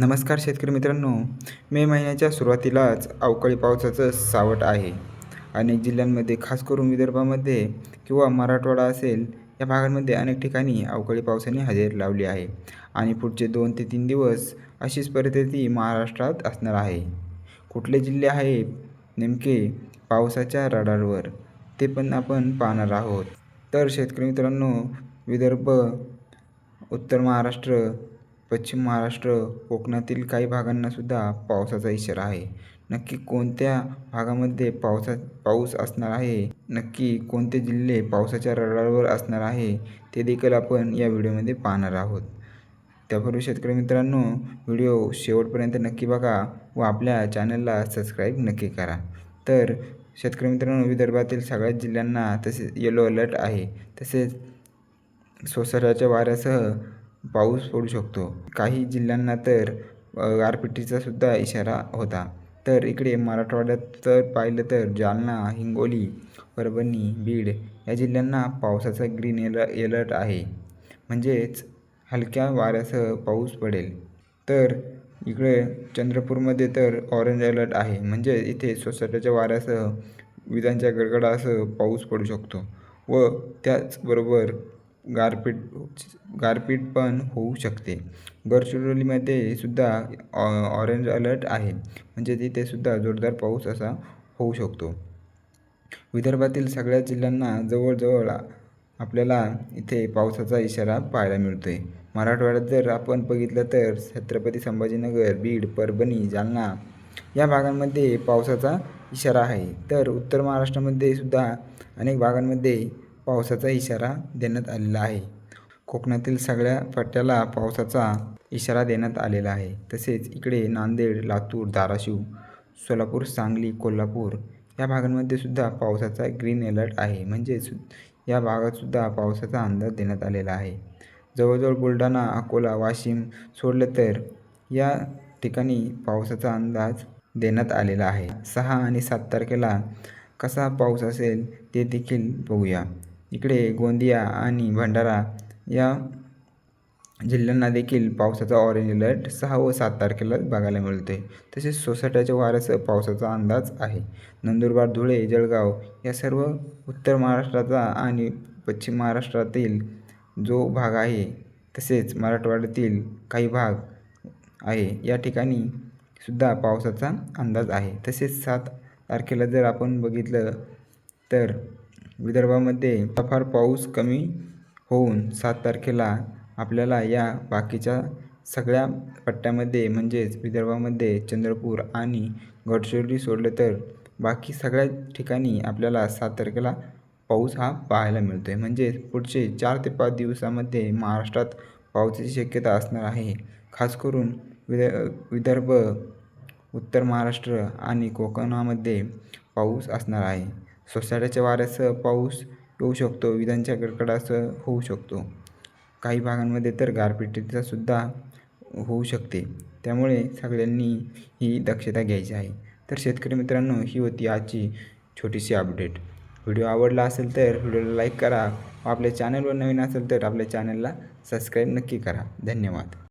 नमस्कार शेतकरी मित्रांनो मे महिन्याच्या सुरुवातीलाच अवकाळी पावसाचं सावट आहे. अनेक जिल्ह्यांमध्ये खास करून विदर्भामध्ये किंवा मराठवाडा असेल या भागांमध्ये अनेक ठिकाणी अवकाळी पावसाने हजेरी लावली आहे. आणि पुढचे दोन ते तीन दिवस अशीच परिस्थिती महाराष्ट्रात असणार आहे. कुठले जिल्हे आहेत नेमके पावसाच्या रडारवर ते पण आपण पाहणार आहोत. तर शेतकरी मित्रांनो विदर्भ उत्तर महाराष्ट्र पश्चिम महाराष्ट्र कोकणातील काही भागांनासुद्धा पावसाचा इशारा आहे. नक्की कोणत्या भागामध्ये पावसा पाऊस असणार आहे? नक्की कोणते जिल्हे पावसाच्या रडारवर असणार आहे? ते देखील आपण या व्हिडिओमध्ये पाहणार आहोत. त्यापूर्वी शेतकरी मित्रांनो व्हिडिओ शेवटपर्यंत नक्की बघा व आपल्या चॅनलला सबस्क्राईब नक्की करा. तर शेतकरी मित्रांनो विदर्भातील सगळ्याच जिल्ह्यांना तसेच येलो अलर्ट आहे. तसेच सोसाट्याच्या वाऱ्यासह पाऊस पडू शकतो. काही जिल्ह्यांना तर गारपिटीचा सुद्धा इशारा होता. तर इकडे मराठवाड्यात तर पाहिलं तर जालना हिंगोली परभणी बीड या जिल्ह्यांना पावसाचा ग्रीन एल एलर्ट आहे. म्हणजेच हलक्या वाऱ्यासह पाऊस पडेल. तर इकडे चंद्रपूरमध्ये तर ऑरेंज अलर्ट आहे. म्हणजे इथे सोसाट्याच्या वाऱ्यासह विजांच्या गडगडासह पाऊस पडू शकतो. व त्याचबरोबर गारपीट गारपीट पण होऊ शकते. गडचिरोलीमध्ये सुद्धा ऑरेंज अलर्ट आहे. म्हणजे तिथे सुद्धा जोरदार पाऊस असा होऊ शकतो. विदर्भातील सगळ्या जिल्ह्यांना जवळजवळ आपल्याला इथे पावसाचा इशारा पाहायला मिळतो आहे मराठवाड्यात जर आपण बघितलं तर छत्रपती संभाजीनगर बीड परभणी जालना या भागांमध्ये पावसाचा इशारा आहे. तर उत्तर महाराष्ट्रामध्ये सुद्धा अनेक भागांमध्ये पावसाचा इशारा देण्यात आलेला आहे. कोकणातील सगळ्या पट्ट्याला पावसाचा इशारा देण्यात आलेला आहे. तसेच इकडे नांदेड लातूर धाराशिव सोलापूर सांगली कोल्हापूर या भागांमध्ये सुद्धा पावसाचा ग्रीन अलर्ट आहे. म्हणजेच या भागातसुद्धा पावसाचा अंदाज देण्यात आलेला आहे. जवळजवळ बुलढाणा अकोला वाशिम सोडलं तर या ठिकाणी पावसाचा अंदाज देण्यात आलेला आहे. सहा आणि सात तारखेला कसा पाऊस असेल ते देखील बघूया. इकडे गोंदिया आणि भंडारा या जिल्ह्यांना देखील पावसाचा ऑरेंज अलर्ट सहा व सात तारखेला बघायला मिळतो आहे तसेच सोसाट्याच्या वाऱ्यासह पावसाचा अंदाज आहे. नंदुरबार धुळे जळगाव या सर्व उत्तर महाराष्ट्राचा आणि पश्चिम महाराष्ट्रातील जो भाग आहे तसेच मराठवाड्यातील काही भाग आहे या ठिकाणी सुद्धा पावसाचा अंदाज आहे. तसेच सात तारखेला जर आपण बघितलं तर विदर्भामध्ये फार पाऊस कमी होऊन सात तारखेला आपल्याला या बाकीच्या सगळ्या पट्ट्यामध्ये म्हणजेच विदर्भामध्ये चंद्रपूर आणि गडचिरोली सोडलं तर बाकी सगळ्या ठिकाणी आपल्याला सात तारखेला पाऊस हा पाहायला मिळतो आहे म्हणजे पुढचे चार ते पाच दिवसामध्ये महाराष्ट्रात पावसाची शक्यता असणार आहे. खास करून विद विदर्भ उत्तर महाराष्ट्र आणि कोकणामध्ये पाऊस असणार आहे. सोसाट्याच्या वाऱ्यासह पाऊस येऊ शकतो विजांच्या कडकडासह होऊ शकतो. काही भागांमध्ये तर गारपिटीचा सुद्धा होऊ शकते. त्यामुळे सगळ्यांनी ही दक्षता घ्यायची आहे. तर शेतकरी मित्रांनो ही होती आजची छोटीशी अपडेट. व्हिडिओ आवडला असेल तर व्हिडिओला लाईक करा. आपल्या चॅनलवर नवीन असेल तर आपल्या चॅनलला सबस्क्राईब नक्की करा. धन्यवाद.